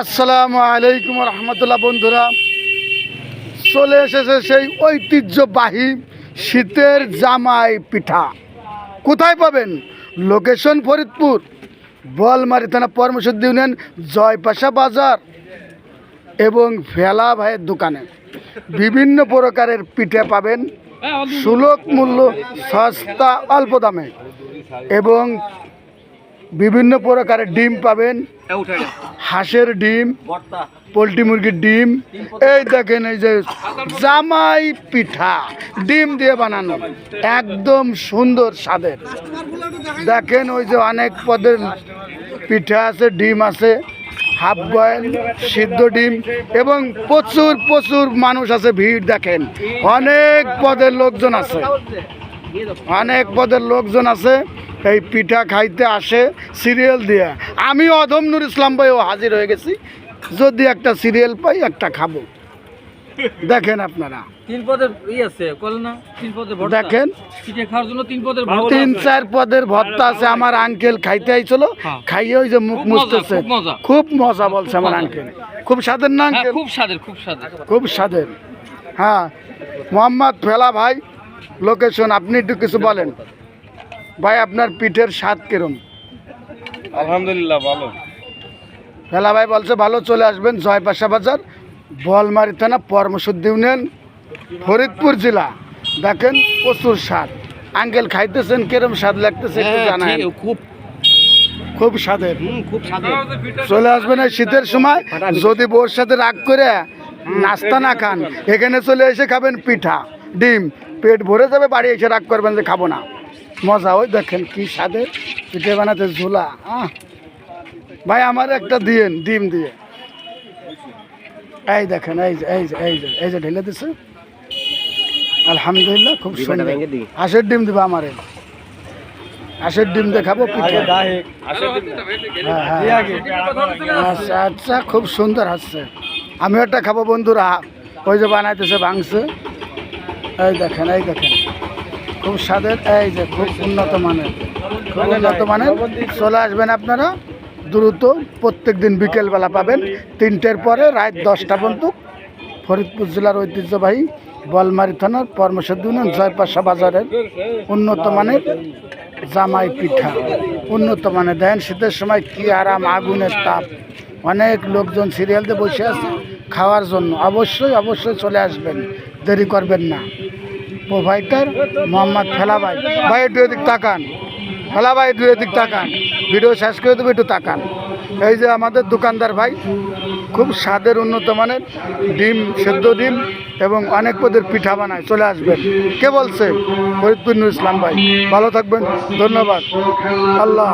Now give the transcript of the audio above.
আসসালামু আলাইকুম রহমতুল্লাহ, বন্ধুরা। চলে এসেছে সেই ঐতিহ্যবাহী শীতের জামাই পিঠা। কোথায় পাবেন? লোকেশন ফরিদপুর বলমারি থানা পরমেশ্বর ইউনিয়ন, জয়পাশা বাজার এবং ফেলা ভাইয়ের দোকানে। বিভিন্ন প্রকারের পিঠে পাবেন, সুলভ মূল্য, সস্তা, অল্প দামে। এবং বিভিন্ন প্রকারের ডিম পাবেন। হাঁসের ডিম পোলট্রি মুরগির ডিম এই দেখেন এই যে জামাই পিঠা ডিম দিয়ে বানানো। একদম সুন্দর স্বাদের। দেখেন ওই যে অনেক পদের পিঠা আছে ডিম আছে হাফ বয়েল সিদ্ধ ডিম এবং প্রচুর প্রচুর মানুষ আছে ভিড় দেখেন। অনেক পদের লোকজন আছে। অনেক পদের লোকজন আছে এই পিঠা খাইতে আসে সিরিয়াল দিয়ে। আমি অধম নুর ইসলাম ভাইও হাজির হয়ে গেছি। যদি একটা সিরিয়াল পাই একটা খাব। দেখেন আপনারা। তিন পদের ই আছে না? তিন পদের ভর্তা? দেখেন। পিঠে খাওয়ার জন্য তিন পদের ভর্তা তিন চার পদের ভর্তা আছে আমার আঙ্কেল খাইতে আইছিল। হ্যাঁ। খাইয়ে ওই যে মুখ খুব মজা, মুছতেছে। খুব মজা। বলছে আমার আঙ্কেল খুব স্বাদের না হ্যাঁ আঙ্কেল খুব স্বাদের খুব স্বাদের খুব স্বাদের হ্যাঁ। মোহাম্মদ ফেলা ভাই লোকেশন আপনি একটু কিছু বলেন। ভাই আপনার পিঠের স্বাদ কিরম? আলহামদুলিল্লাহ ভালো। ফেলা ভাই বলছে ভালো চলে আসবেন জয়পাশা বাজার বলমারি থানা পরমশুদ্ধ ইউনিয়ন ফরিদপুর জেলা। দেখেন প্রচুর স্বাদ। আঙ্কেল খাইতেছেন কিরম স্বাদ লাগতেছে একটু হ্যাঁ, খুব খুব স্বাদের। খুব স্বাদের। চলে আসবেন এই শীতের সময় যদি বোর সাথে রাগ করে নাস্তা না খান এখানে চলে এসে খাবেন পিঠা ডিম। পেট ভরে যাবে বাড়ি এসে রাগ করবেন যে খাব না। মজা ওই দেখেন কি স্বাদের। পিঠে বানাতে ঝোলা আহ। ভাই আমার একটা দিয়েন ডিম দিয়ে। এই দেখেন এই যে এই যে এই যে এই যে ঢেলে দিছে। আলহামদুলিল্লাহ খুব সুন্দর। হাঁসের ডিম দিবা আমারে। হাঁসের ডিম দিয়ে খাব পিঠা হ্যাঁ হ্যাঁ। আচ্ছা আচ্ছা খুব সুন্দর হাসছে। আমি একটা খাব বন্ধুরা। ওই যে বানাইতেছে ভাঙছে। এই দেখেন এই দেখেন। খুব স্বাদের এই যে খুব উন্নত মানের। উন্নত মানের চলে আসবেন আপনারা, দ্রুত প্রত্যেক দিন বিকেলবেলা পাবেন, তিনটের পরে রাত দশটা পর্যন্ত ফরিদপুর জেলার ঐতিহ্যবাহী বলমারি থানার পরমেশ্বর ইউনিয়ন জয়পাশা বাজারের উন্নত মানের জামাই পিঠা। উন্নত মানের দেন শীতের সময় কি আরাম, আগুনের তাপ। অনেক লোকজন সিরিয়াল দিয়ে বসে আছে খাওয়ার জন্য। অবশ্যই অবশ্যই চলে আসবেন, দেরি করবেন না। প্রোভাইডার মোহাম্মদ ফেলা ভাই ভাই, একটু এদিক তাকান। ফেলা ভাই একটু এদিক তাকান। ভিডিও শেষ করে দেবো, একটু তাকান। এই যে আমাদের দোকানদার ভাই, খুব স্বাদের উন্নত মানের ডিম, সেদ্ধ ডিম এবং অনেক পদের পিঠা বানায়। চলে আসবেন। কে বলছে? ফরিদপুর ইসলাম ভাই। ভালো থাকবেন। ধন্যবাদ। আল্লাহ